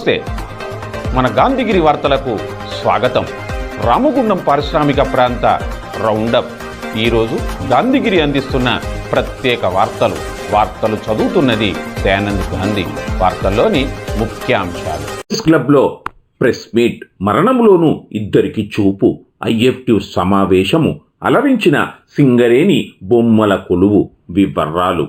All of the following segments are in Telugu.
నమస్తే. మన గాంధీగిరి వార్తలకు స్వాగతం. రామగుండం పారిశ్రామిక ప్రాంత రౌండప్. ఈరోజు గాంధీగిరి అందిస్తున్న ప్రత్యేక వార్తలు. వార్తలు చదువుతున్నది దయానంద్ గాంధీ. వార్తల్లోని ముఖ్యాంశాలు. క్లబ్లో ప్రెస్ మీట్. మరణంలోనూ ఇద్దరికి చూపు. ఐఎఫ్టి సమావేశము. అలరించిన సింగరేణి బొమ్మల కొలువు. వివర్రాలు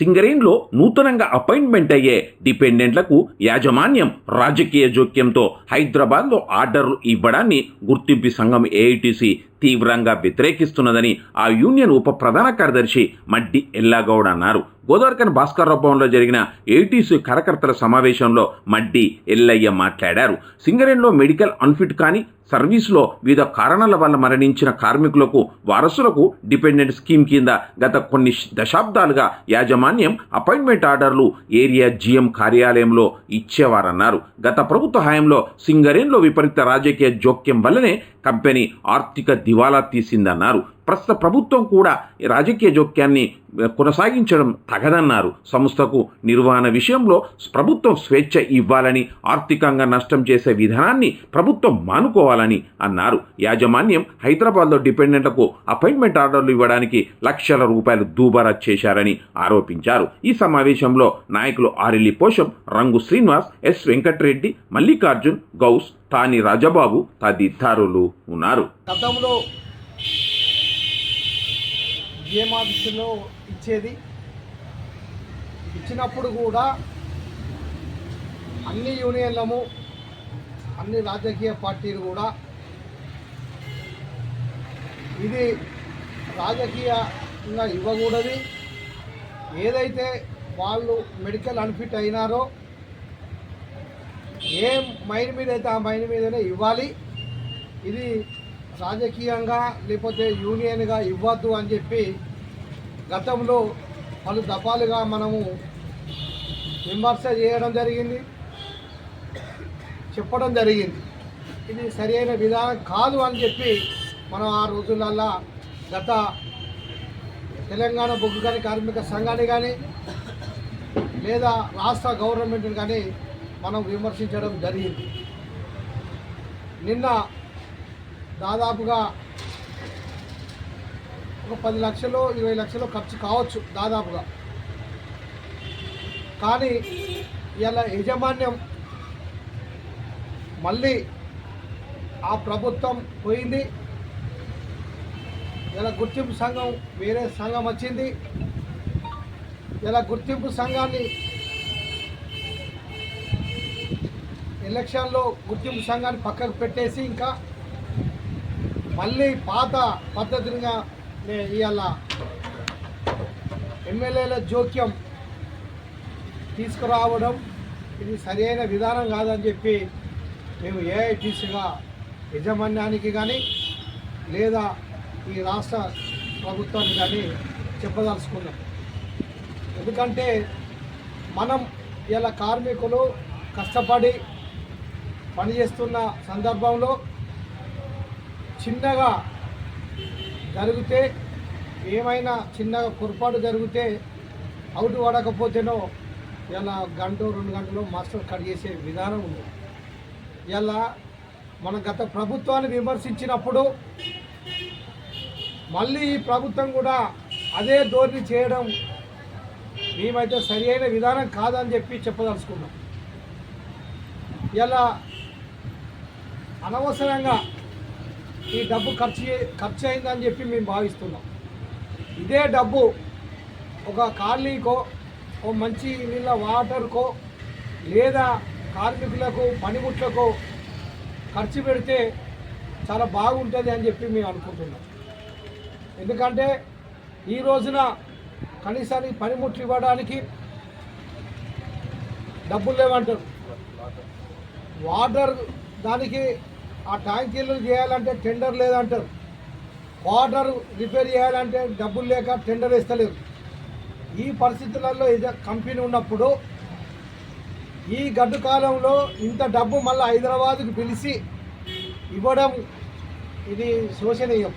సింగరేన్లో నూతనంగా అపాయింట్మెంట్ అయ్యే డిపెండెంట్లకు యాజమాన్యం రాజకీయ జోక్యంతో హైదరాబాద్లో ఆర్డర్లు ఇవ్వడాన్ని గుర్తింపు సంఘం ఏఐటిసి తీవ్రంగా వ్యతిరేకిస్తున్నదని ఆ యూనియన్ ఉప ప్రధాన కార్యదర్శి మడ్డి ఎల్లాగౌడ్ అన్నారు. గోదావరికన్ భాస్కర్రావు భవన్లో జరిగిన ఏటీసీ కార్యకర్తల సమావేశంలో మడ్డి ఎల్లయ్య మాట్లాడారు. సింగరేన్లో మెడికల్ అన్ఫిట్ కానీ సర్వీస్లో వివిధ కారణాల వల్ల మరణించిన కార్మికులకు వారసులకు డిపెండెంట్ స్కీమ్ కింద గత కొన్ని దశాబ్దాలుగా యాజమాన్యం అపాయింట్మెంట్ ఆర్డర్లు ఏరియా జీఎం కార్యాలయంలో ఇచ్చేవారన్నారు. గత ప్రభుత్వ హయాంలో సింగరేన్లో విపరీత రాజకీయ జోక్యం వల్లనే కంపెనీ ఆర్థిక దివాలా తీసిందన్నారు. ప్రస్తుత ప్రభుత్వం కూడా రాజకీయ జోక్యాన్ని కొనసాగించడం తగదన్నారు. సంస్థకు నిర్వహణ విషయంలో ప్రభుత్వం స్వేచ్ఛ ఇవ్వాలని ఆర్థికంగా నష్టం చేసే విధానాన్ని ప్రభుత్వం మానుకోవాలని అన్నారు. యాజమాన్యం హైదరాబాద్లో డిపెండెంట్లకు అపాయింట్మెంట్ ఆర్డర్లు ఇవ్వడానికి లక్షల రూపాయలు దూబరా చేశారని ఆరోపించారు. ఈ సమావేశంలో నాయకులు ఆరిల్లి పోషం రంగు శ్రీనివాస్ ఎస్ వెంకటరెడ్డి మల్లికార్జున్ గౌస్ తాని రాజబాబు తదితరులు ఉన్నారు. గతంలో ఏం ఆఫీసులో ఇచ్చేది? ఇచ్చినప్పుడు కూడా అన్ని యూనియన్లము అన్ని రాజకీయ పార్టీలు కూడా ఇది రాజకీయంగా ఇవ్వకూడదు. ఏదైతే వాళ్ళు మెడికల్ అన్ఫిట్ అయినారో ఏ మైన్ మీద అయితే ఆ మైన్ మీదనే ఇవ్వాలి. ఇది రాజకీయంగా లేకపోతే యూనియన్గా ఇవ్వద్దు అని చెప్పి గతంలో పలు దఫాలుగా మనము విమర్శ చేయడం జరిగింది చెప్పడం జరిగింది. ఇది సరైన విధానం కాదు అని చెప్పి మనం ఆ రోజులల్లా గత తెలంగాణ బొగ్గు కానీ కార్మిక సంఘాన్ని కానీ లేదా రాష్ట్ర గవర్నమెంట్ని కానీ మనం విమర్శించడం జరిగింది. నిన్న దాదాపుగా ఒక పది లక్షలు ఇరవై లక్షలు ఖర్చు కావచ్చు దాదాపుగా. కానీ ఇలా యాజమాన్యం మళ్ళీ ఆ ప్రభుత్వం పోయింది. ఇలా గుర్తింపు సంఘం వేరే సంఘం వచ్చింది. ఇలా గుర్తింపు సంఘాన్ని ఎలక్షన్లో గుర్తింపు సంఘాన్ని పక్కకు పెట్టేసి ఇంకా మళ్ళీ పాత పద్ధతిగా ఇవాళ ఎమ్మెల్యేల జోక్యం తీసుకురావడం ఇది సరైన విధానం కాదని చెప్పి మేము ఏఐటీసీగా యజమాన్యానికి కానీ లేదా ఈ రాష్ట్ర ప్రభుత్వానికి కానీ చెప్పదలుచుకున్నాం. ఎందుకంటే మనం ఇలా కార్మికులు కష్టపడి పనిచేస్తున్న సందర్భంలో చిన్నగా జరిగితే ఏమైనా చిన్నగా పొరపాటు జరిగితే అవుట్ పడకపోతేనో ఇలా గంట రెండు గంటలు మాస్టర్ కట్ చేసే విధానం ఉంది. ఇలా మన గత ప్రభుత్వాన్ని విమర్శించినప్పుడు మళ్ళీ ఈ ప్రభుత్వం కూడా అదే ధోరణి చేయడం మేమైతే సరి అయిన విధానం కాదని చెప్పి చెప్పదలుచుకున్నాం. ఇలా అనవసరంగా ఈ డబ్బు ఖర్చు ఖర్చు అయిందని చెప్పి మేము భావిస్తున్నాం. ఇదే డబ్బు ఒక ఖాళీకో ఓ మంచి నీళ్ళ వాటర్కో లేదా కార్మికులకు పనిముట్లకు ఖర్చు పెడితే చాలా బాగుంటుంది అని చెప్పి మేము అనుకుంటున్నాం. ఎందుకంటే ఈ రోజున కనీసానికి పనిముట్లు ఇవ్వడానికి డబ్బులు లేవంటారు. వాటర్ దానికి ఆ ట్యాంకీలు చేయాలంటే టెండర్ లేదంటారు. వాటర్ రిపేర్ చేయాలంటే డబ్బులు లేక టెండర్ ఇస్తలేరు ఈ పరిస్థితులలో ఇది కంపెనీ ఉన్నప్పుడు ఈ గడ్డు కాలంలో ఇంత డబ్బు మళ్ళీ హైదరాబాద్కు పిలిచి ఇవ్వడం ఇది శోచనీయం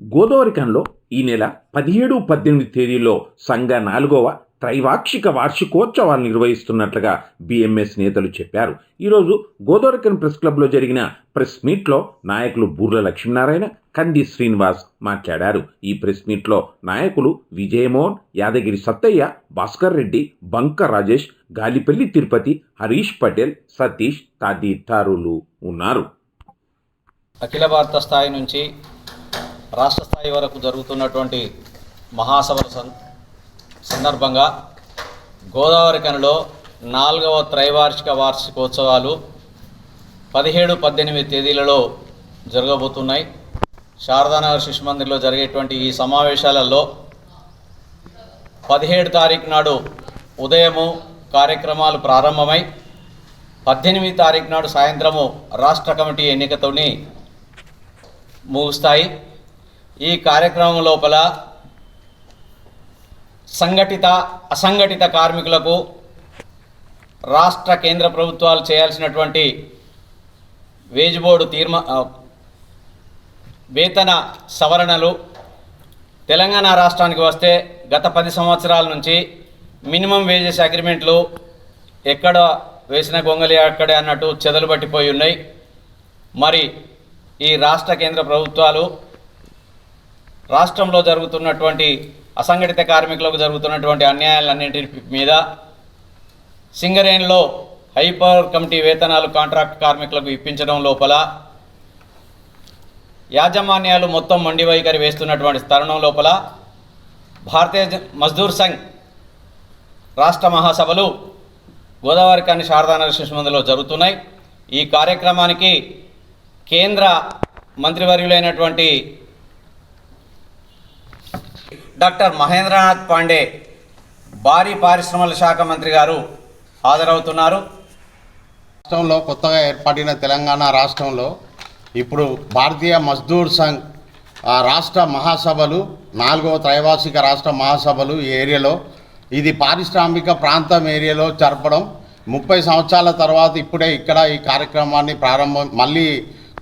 గోదావరికంలో ఈ నెల పదిహేడు పద్దెనిమిది తేదీలో సంఘ నాలుగవ త్రైవాక్షిక వార్షికోత్సవాలు నిర్వహిస్తున్నట్లుగా బిఎంఎస్ నేతలు చెప్పారు. ఈరోజు గోదావరికన్ ప్రెస్ క్లబ్లో జరిగిన ప్రెస్ మీట్లో నాయకులు బూర్ల లక్ష్మీనారాయణ కంది శ్రీనివాస్ మాట్లాడారు. ఈ ప్రెస్ మీట్లో నాయకులు విజయమోహన్ యాదగిరి సత్తయ్య భాస్కర్ రెడ్డి బంక రాజేష్ గాలిపల్లి తిరుపతి హరీష్ పటేల్ సతీష్ తదితరులు ఉన్నారు. అఖిల భారత స్థాయి నుంచి రాష్ట్ర స్థాయి వరకు జరుగుతున్నటువంటి మహాసభల సం- సందర్భంగా గోదావరి కనులో నాలుగవ త్రైవార్షిక వార్షికోత్సవాలు పదిహేడు పద్దెనిమిది తేదీలలో జరగబోతున్నాయి. శారదానగర్ శిశు మందిర్లో జరిగేటువంటి ఈ సమావేశాలలో పదిహేడు తారీఖు నాడు ఉదయము కార్యక్రమాలు ప్రారంభమై పద్దెనిమిది తారీఖు నాడు సాయంత్రము రాష్ట్ర కమిటీ ఎన్నికతోని ముగుస్తాయి. ఈ కార్యక్రమం లోపల సంఘటిత అసంఘటిత కార్మికులకు రాష్ట్ర కేంద్ర ప్రభుత్వాలు చేయాల్సినటువంటి వేజ్ బోర్డు తీర్మా వేతన సవరణలు తెలంగాణ రాష్ట్రానికి వస్తే గత పది సంవత్సరాల నుంచి మినిమం వేజెస్ అగ్రిమెంట్లు ఎక్కడ వేసిన గొంగలి అక్కడే అన్నట్టు చెదలు పట్టిపోయి ఉన్నాయి. మరి ఈ రాష్ట్ర కేంద్ర ప్రభుత్వాలు రాష్ట్రంలో జరుగుతున్నటువంటి అసంఘటిత కార్మికులకు జరుగుతున్నటువంటి అన్యాయాలన్నింటి మీద సింగరేణిలో హైపర్ కమిటీ వేతనాలు కాంట్రాక్ట్ కార్మికులకు ఇప్పించడం లోపల యాజమాన్యాలు మొత్తం మండి వైఖరి వేస్తున్నటువంటి తరుణం లోపల భారతీయ జ- మజ్దూర్ సంఘ్ రాష్ట్ర మహాసభలు గోదావరి కాని శారదానగర్ శిశు జరుగుతున్నాయి. ఈ కార్యక్రమానికి కేంద్ర మంత్రివర్యులైనటువంటి డాక్టర్ మహేంద్రనాథ్ పాండే భారీ పారిశ్రమల శాఖ మంత్రి గారు హాజరవుతున్నారు. రాష్ట్రంలో కొత్తగా ఏర్పడిన తెలంగాణ రాష్ట్రంలో ఇప్పుడు భారతీయ మజ్దూర్ సంఘ్ రాష్ట్ర మహాసభలు నాలుగవ త్రైవార్షిక రాష్ట్ర మహాసభలు ఈ ఏరియాలో ఇది పారిశ్రామిక ప్రాంతం ఏరియాలో జరపడం ముప్పై సంవత్సరాల తర్వాత ఇప్పుడే ఇక్కడ ఈ కార్యక్రమాన్ని ప్రారంభం మళ్ళీ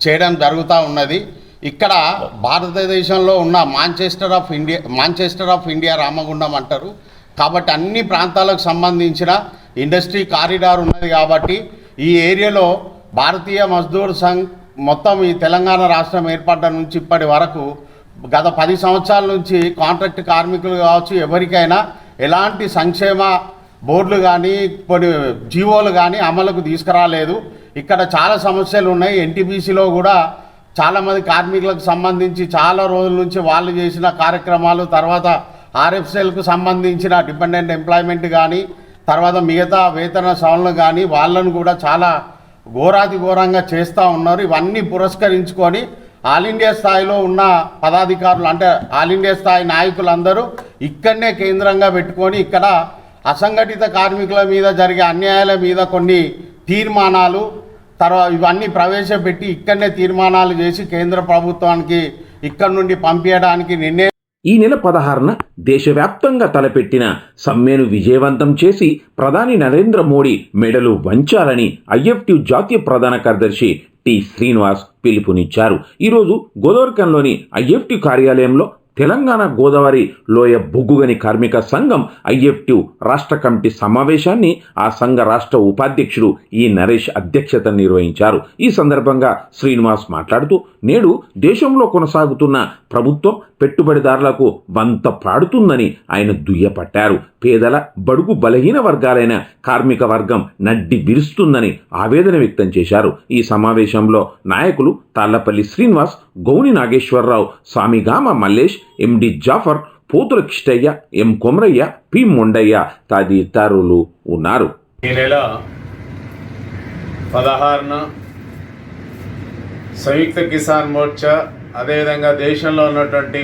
చేయడం జరుగుతూ ఉన్నది. ఇక్కడ భారతదేశంలో ఉన్న Manchester of India Manchester of India Ramagundam అంటారు. కాబట్టి అన్ని ప్రాంతాలకు సంబంధించిన ఇండస్ట్రీ కారిడార్ ఉన్నది కాబట్టి ఈ ఏరియాలో భారతీయ మజ్దూర్ సంఘ్ మొత్తం ఈ తెలంగాణ రాష్ట్రం ఏర్పడ్డ నుంచి ఇప్పటి వరకు గత పది సంవత్సరాల నుంచి కాంట్రాక్ట్ కార్మికులు కావచ్చు ఎవరికైనా ఎలాంటి సంక్షేమ బోర్డులు కానీ కొన్ని జీవోలు కానీ అమలుకు తీసుకురాలేదు. ఇక్కడ చాలా సమస్యలు ఉన్నాయి. ఎన్టీపీసీలో కూడా చాలామంది కార్మికులకు సంబంధించి చాలా రోజుల నుంచి వాళ్ళు చేసిన కార్యక్రమాలు తర్వాత ఆర్ఎఫ్సెల్కు సంబంధించిన డిపెండెంట్ ఎంప్లాయ్మెంట్ కానీ తర్వాత మిగతా వేతన సవరణలు కానీ వాళ్ళను కూడా చాలా ఘోరాతి ఘోరంగా చేస్తూ ఉన్నారు. ఇవన్నీ పురస్కరించుకొని ఆల్ ఇండియా స్థాయిలో ఉన్న పదాధికారులు అంటే ఆల్ ఇండియా స్థాయి నాయకులందరూ ఇక్కడనే కేంద్రంగా పెట్టుకొని ఇక్కడ అసంఘటిత కార్మికుల మీద జరిగే అన్యాయాల మీద కొన్ని తీర్మానాలు తర్వాత ఇవన్నీ ప్రవేశపెట్టి ఇక్కడనే తీర్మానాలు చేసి కేంద్ర ప్రభుత్వానికి ఇక్కడ నుండి పంపించడానికి నిర్ణయం ఈ నెల పదహారున దేశవ్యాప్తంగా తలపెట్టిన సమ్మెను విజయవంతం చేసి ప్రధాని నరేంద్ర మోడీ మెడలు వంచాలని ఐఎఫ్టి జాతీయ ప్రధాన కార్యదర్శి టి శ్రీనివాస్ పిలుపునిచ్చారు. ఈరోజు గోదావరికంలోని ఐఎఫ్టి కార్యాలయంలో తెలంగాణ గోదావరి లోయ బొగ్గుగని కార్మిక సంఘం ఐఎఫ్టి రాష్ట్ర కమిటీ సమావేశాన్ని ఆ సంఘ రాష్ట్ర ఉపాధ్యక్షుడు ఈ నరేష్ అధ్యక్షత నిర్వహించారు. ఈ సందర్భంగా శ్రీనివాస్ మాట్లాడుతూ నేడు దేశంలో కొనసాగుతున్న ప్రభుత్వం పెట్టుబడిదారులకు వంత పాడుతుందని ఆయన దుయ్యపట్టారు. పేదల బడుగు బలహీన వర్గాలైన కార్మిక వర్గం నడ్డి విరుస్తుందని ఆవేదన వ్యక్తం చేశారు. ఈ సమావేశంలో నాయకులు Tallapalli Srinivas Gouni Nageswararao స్వామిగామ Mallesh MD Jafar Pothula Kishtaiah M Komaraiah P Mondaiah తదితరులు ఉన్నారు. ఈ నెల పదహారున సంయుక్త కిసాన్ మోర్చా అదేవిధంగా దేశంలో ఉన్నటువంటి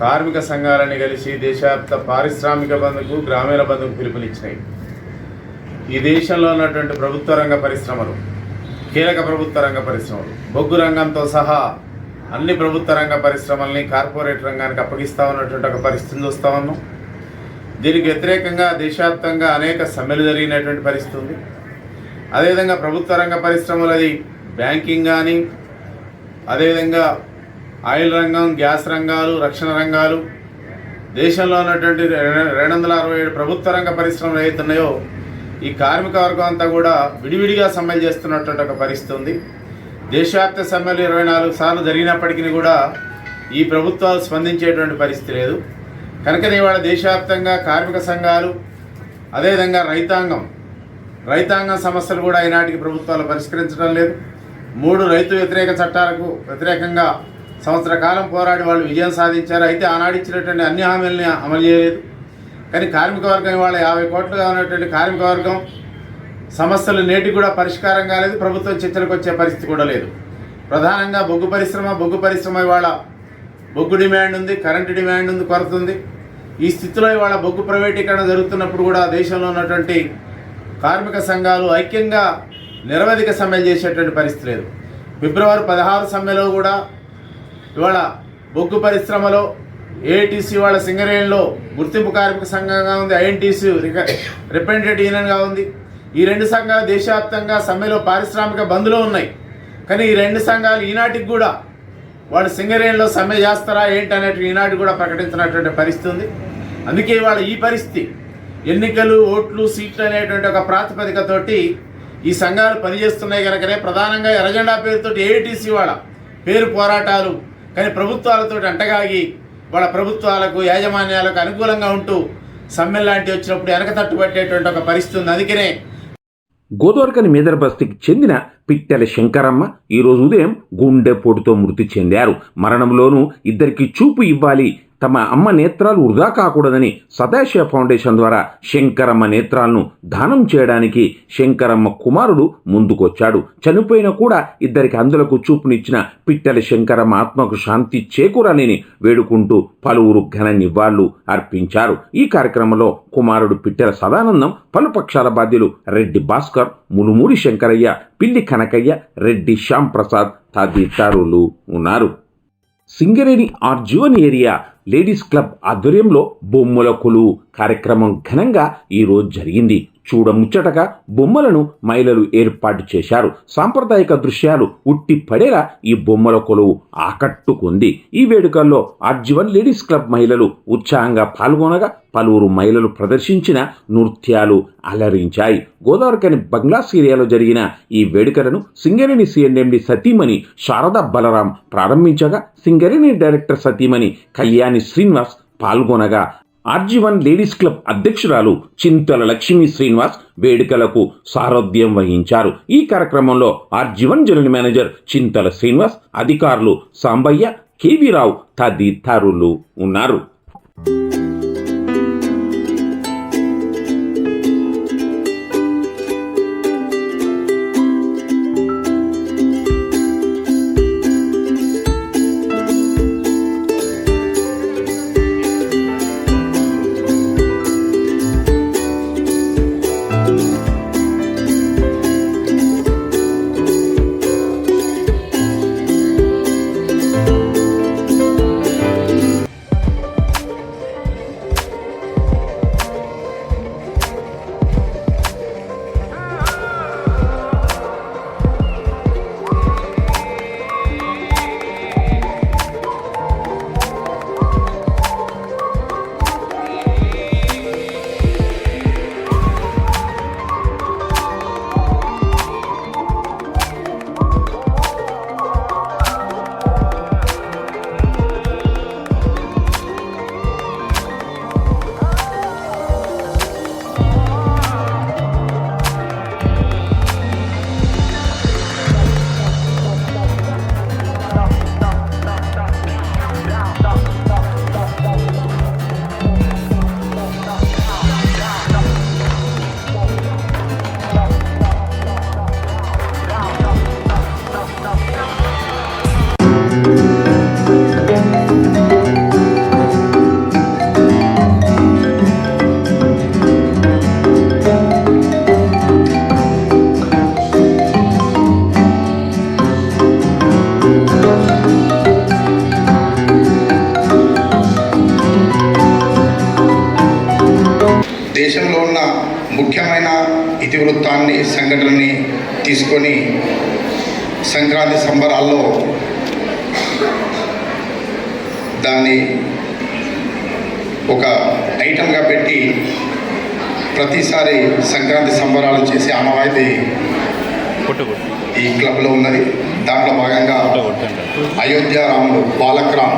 కార్మిక సంఘాలని కలిసి దేశవ్యాప్త పారిశ్రామిక బంధుకు గ్రామీణ బంధుకు పిలుపునిచ్చినాయి ఈ దేశంలో ఉన్నటువంటి ప్రభుత్వ రంగ పరిశ్రమలు కీలక ప్రభుత్వ రంగ పరిశ్రమలు బొగ్గు రంగంతో సహా అన్ని ప్రభుత్వ రంగ పరిశ్రమల్ని కార్పొరేట్ రంగానికి అప్పగిస్తా ఉన్నటువంటి ఒక పరిస్థితిని చూస్తూ ఉన్నాం. దీనికి వ్యతిరేకంగా దేశవ్యాప్తంగా అనేక సమ్మెలు జరిగినటువంటి పరిస్థితి ఉంది. అదేవిధంగా ప్రభుత్వ రంగ పరిశ్రమలు అది బ్యాంకింగ్ కానీ అదేవిధంగా ఆయిల్ రంగం గ్యాస్ రంగాలు రక్షణ రంగాలు దేశంలో ఉన్నటువంటి రెండు వందల అరవై ఏడు ప్రభుత్వ రంగ పరిశ్రమలు ఏవైతున్నాయో ఈ కార్మిక వర్గం అంతా కూడా విడివిడిగా సమ్మెలు చేస్తున్నటువంటి ఒక పరిస్థితి ఉంది. దేశవ్యాప్త సమ్మెలు ఇరవై నాలుగు సార్లు జరిగినప్పటికీ కూడా ఈ ప్రభుత్వాలు స్పందించేటువంటి పరిస్థితి లేదు. కనుకనే ఇవాళ దేశవ్యాప్తంగా కార్మిక సంఘాలు అదేవిధంగా రైతాంగం రైతాంగం సమస్యలు కూడా ఈనాటికి ప్రభుత్వాలు పరిష్కరించడం లేదు. మూడు రైతు వ్యతిరేక చట్టాలకు వ్యతిరేకంగా సంవత్సర కాలం పోరాడి వాళ్ళు విజయం సాధించారు. అయితే ఆనాడు ఇచ్చినటువంటి అన్ని హామీలని అమలు చేయలేదు. కానీ కార్మిక వర్గం ఇవాళ యాభై కోట్లుగా ఉన్నటువంటి కార్మిక వర్గం సమస్యలు నేటికి కూడా పరిష్కారం కాలేదు ప్రభుత్వం చర్చలకు వచ్చే పరిస్థితి కూడా లేదు. ప్రధానంగా బొగ్గు పరిశ్రమ బొగ్గు పరిశ్రమ ఇవాళ బొగ్గు డిమాండ్ ఉంది కరెంటు డిమాండ్ ఉంది కొరత ఉంది. ఈ స్థితిలో ఇవాళ బొగ్గు ప్రైవేటీకరణ జరుగుతున్నప్పుడు కూడా దేశంలో ఉన్నటువంటి కార్మిక సంఘాలు ఐక్యంగా నిరవధిక సమ్మెలు చేసేటువంటి పరిస్థితి లేదు. ఫిబ్రవరి పదహారు సమ్మెలో కూడా ఇవాళ బొగ్గు పరిశ్రమలో ఏఐటీసీ వాళ్ళ సింగరేణిలో గుర్తింపు కార్మిక సంఘంగా ఉంది ఐఎన్టీసీ రిప్రజెంటేటివ్ యూనియన్గా ఉంది. ఈ రెండు సంఘాలు దేశవ్యాప్తంగా సమ్మెలో పారిశ్రామిక బంద్లో ఉన్నాయి. కానీ ఈ రెండు సంఘాలు ఈనాటికి కూడా వాళ్ళు సింగరేణిలో సమ్మె చేస్తారా ఏంటి అనేటువంటి ఈనాటి కూడా ప్రకటించినటువంటి పరిస్థితి ఉంది. అందుకే ఇవాళ ఈ పరిస్థితి ఎన్నికలు ఓట్లు సీట్లు అనేటువంటి ఒక ప్రాతిపదికతోటి ఈ సంఘాలు పనిచేస్తున్నాయి కనుకనే ప్రధానంగా ఎర్రజెండా పేరుతోటి ఏఐటీసీ వాళ్ళ పేరు పోరాటాలు కానీ ప్రభుత్వాలతో అంటగాగి వాళ్ళ ప్రభుత్వాలకు యాజమాన్యాలకు అనుకూలంగా ఉంటూ సమ్మె లాంటివి వచ్చినప్పుడు వెనక తట్టుబట్టేటువంటి ఒక పరిస్థితి ఉంది. అందుకనే గోదావరికని మీదర బస్తీకి చెందిన పిట్టెల శంకరమ్మ ఈరోజు ఉదయం గుండెపోటుతో మృతి చెందారు. మరణంలోనూ ఇద్దరికి చూపు ఇవ్వాలి తమ అమ్మ నేత్రాలు వృధా కాకూడదని సదాశివ ఫౌండేషన్ ద్వారా శంకరమ్మ నేత్రాలను దానం చేయడానికి శంకరమ్మ కుమారుడు ముందుకొచ్చాడు. చనిపోయిన కూడా ఇద్దరికి అందులకు చూపునిచ్చిన పిట్టల శంకరమ్మ ఆత్మకు శాంతి చేకూరని వేడుకుంటూ పలువురు ఘన నివాళులు అర్పించారు. ఈ కార్యక్రమంలో కుమారుడు పిట్టెల సదానందం పలు పక్షాల బాధ్యులు రెడ్డి భాస్కర్ ములుమూరి శంకరయ్య పిల్లి కనకయ్య రెడ్డి శ్యాంప్రసాద్ తదితరులు ఉన్నారు. Singareni R G one area ladies club ఆధ్వర్యంలో బొమ్మల కొలువు కార్యక్రమం ఘనంగా ఈరోజు జరిగింది. చూడముచ్చటగా బొమ్మలను మహిళలు ఏర్పాటు చేశారు. సాంప్రదాయక దృశ్యాలు ఉట్టి పడేలా ఈ బొమ్మల కొలువు ఆకట్టుకుంది. ఈ వేడుకల్లో ఆర్జీవన్ లేడీస్ క్లబ్ మహిళలు ఉత్సాహంగా పాల్గొనగా పలువురు మహిళలు ప్రదర్శించిన నృత్యాలు అలరించాయి. గోదావరికని బంగ్లాస్ ఏరియాలో జరిగిన ఈ వేడుకలను సింగరేణి సిఎండి సతీమణి శారదా బలరాం ప్రారంభించగా సింగరేణి డైరెక్టర్ సతీమణి కళ్యాణ్ శ్రీనివాస్ పాల్గొనగా. ఆర్జీవన్ లేడీస్ క్లబ్ అధ్యక్షురాలు చింతల లక్ష్మీ శ్రీనివాస్ వేడుకలకు సారథ్యం వహించారు. ఈ కార్యక్రమంలో R G one general manager Chinthala Srinivas అధికారులు సాంబయ్య కేవీరావు తదితరులు ఉన్నారు. ముఖ్యమైన ఇతివృత్తాన్ని సంఘటనని తీసుకొని సంక్రాంతి సంబరాల్లో దాన్ని ఒక ఐటమ్గా పెట్టి ప్రతిసారి సంక్రాంతి సంబరాలు చేసే ఆనవాయితీ ఈ క్లబ్లో ఉన్నది. దాంట్లో భాగంగా అయోధ్య రాముడు బాలక్రామ్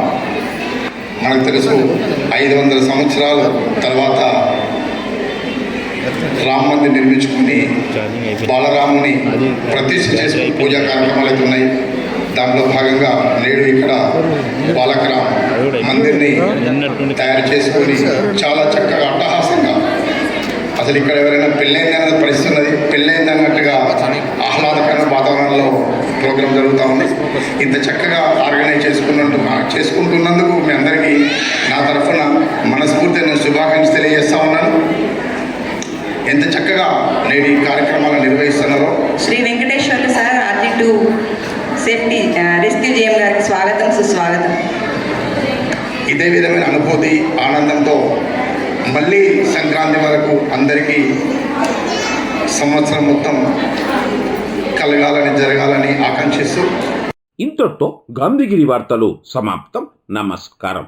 మనకు తెలుసు ఐదు వందల సంవత్సరాల తర్వాత రామ మందిర్ నిర్మించుకుని బాలరాముని ప్రతిష్ఠ చేసుకుని పూజా కార్యక్రమాలు అయితే ఉన్నాయి. దాంట్లో భాగంగా నేడు ఇక్కడ బాలకరామ్ మందిర్ని తయారు చేసుకొని చాలా చక్కగా అట్టహాసంగా అసలు ఇక్కడ ఎవరైనా పెళ్ళైందనే పరిస్థితి ఉన్నది. పెళ్ళైంది అన్నట్టుగా ఆహ్లాదకరమైన వాతావరణంలో ప్రోగ్రాం జరుగుతూ ఉంది. ఇంత చక్కగా ఆర్గనైజ్ చేసుకున్నట్టు చేసుకుంటున్నందుకు మీ అందరికీ నేడు ఈ కార్యక్రమాలు నిర్వహిస్తున్నారో. Shri Venkateswarlu sir RT two safety rescue JM గారికి స్వాగతం సుస్వాగతం. ఇదే విధమైన అనుభూతి ఆనందంతో మళ్ళీ సంక్రాంతి వరకు అందరికీ సంవత్సరం మొత్తం కలగాలని జరగాలని ఆకాంక్షిస్తూ ఇంతటితో గాంధీగిరి వార్తలు సమాప్తం. నమస్కారం.